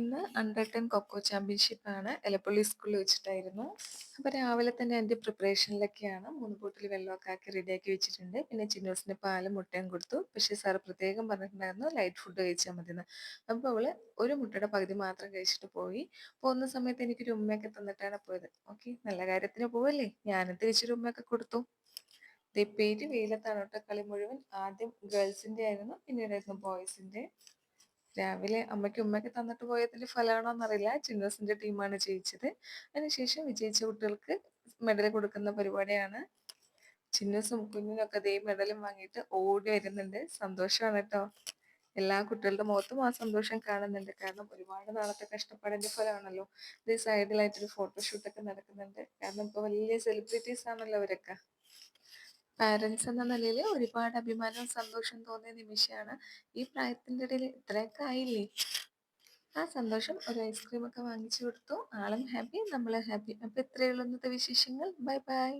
ഇന്ന് under ten cocoa ചാമ്പ്യൻഷിപ്പാണ് എലപ്പള്ളി സ്കൂളിൽ വെച്ചിട്ടായിരുന്നു. അപ്പോൾ രാവിലെ തന്നെ അതിന്റെ പ്രിപ്പറേഷനിലൊക്കെയാണ് മൂന്ന് ബോട്ടിൽ വെള്ളമൊക്കെ ആക്കി റെഡിയാക്കി വെച്ചിട്ടുണ്ട്. പിന്നെ ചിന്നോസിന് പാലും മുട്ടയും കൊടുത്തു. പക്ഷേ സാറ് പ്രത്യേകം പറഞ്ഞിട്ടുണ്ടായിരുന്നു ലൈറ്റ് ഫുഡ് കഴിച്ചാൽ മതിയെന്ന്. അപ്പോൾ അവൾ ഒരു മുട്ടയുടെ പകുതി മാത്രം കഴിച്ചിട്ട് പോയി. പോകുന്ന സമയത്ത് എനിക്കൊരു ഉമ്മയൊക്കെ തന്നിട്ടാണ് പോയത്. ഓക്കെ നല്ല കാര്യത്തിന് പോവല്ലേ? ഞാനും തിരിച്ചൊരു ഉമ്മയൊക്കെ കൊടുത്തു. പേര് വെയിലത്താണ് കേട്ടോ കളി മുഴുവൻ. ആദ്യം ഗേൾസിന്റെ ആയിരുന്നു പിന്നീടായിരുന്നു ബോയ്സിന്റെ രാവിലെ അമ്മയ്ക്കും ഉമ്മയ്ക്ക് തന്നിട്ട് പോയതിന്റെ ഫലമാണോ എന്നറിയില്ല ചിന്നോസിന്റെ ടീമാണ് ജയിച്ചത്. അതിനുശേഷം വിജയിച്ച കുട്ടികൾക്ക് മെഡൽ കൊടുക്കുന്ന പരിപാടിയാണ്. ചിന്നസും കുഞ്ഞിനൊക്കെ അതേ മെഡലും വാങ്ങിയിട്ട് ഓടി വരുന്നുണ്ട്. സന്തോഷമാണ് കേട്ടോ എല്ലാ കുട്ടികളുടെ മുഖത്തും ആ സന്തോഷം കാണുന്നുണ്ട്. കാരണം ഒരുപാട് നാളത്തെ കഷ്ടപ്പാടിന്റെ ഫലമാണല്ലോ. ഇത് സൈഡിലായിട്ടൊരു ഫോട്ടോഷൂട്ടൊക്കെ നടക്കുന്നുണ്ട്. കാരണം ഇപ്പൊ വലിയ സെലിബ്രിറ്റീസ് ആണല്ലോ അവരൊക്കെ പാരൻസ് എന്ന നിലയിൽ ഒരുപാട് അഭിമാനവും സന്തോഷവും തോന്നിയ നിമിഷമാണ് ഈ പ്രായത്തിന്റെ ഇടയിൽ ഇത്രയൊക്കെ ആയില്ലേ? ആ സന്തോഷം ഒരു ഐസ്ക്രീം ഒക്കെ വാങ്ങിച്ചു കൊടുത്തു. ആളും ഹാപ്പി നമ്മൾ ഹാപ്പി അപ്പോൾ ഇത്രയുള്ള ഇന്നത്തെ വിശേഷങ്ങൾ. Bye bye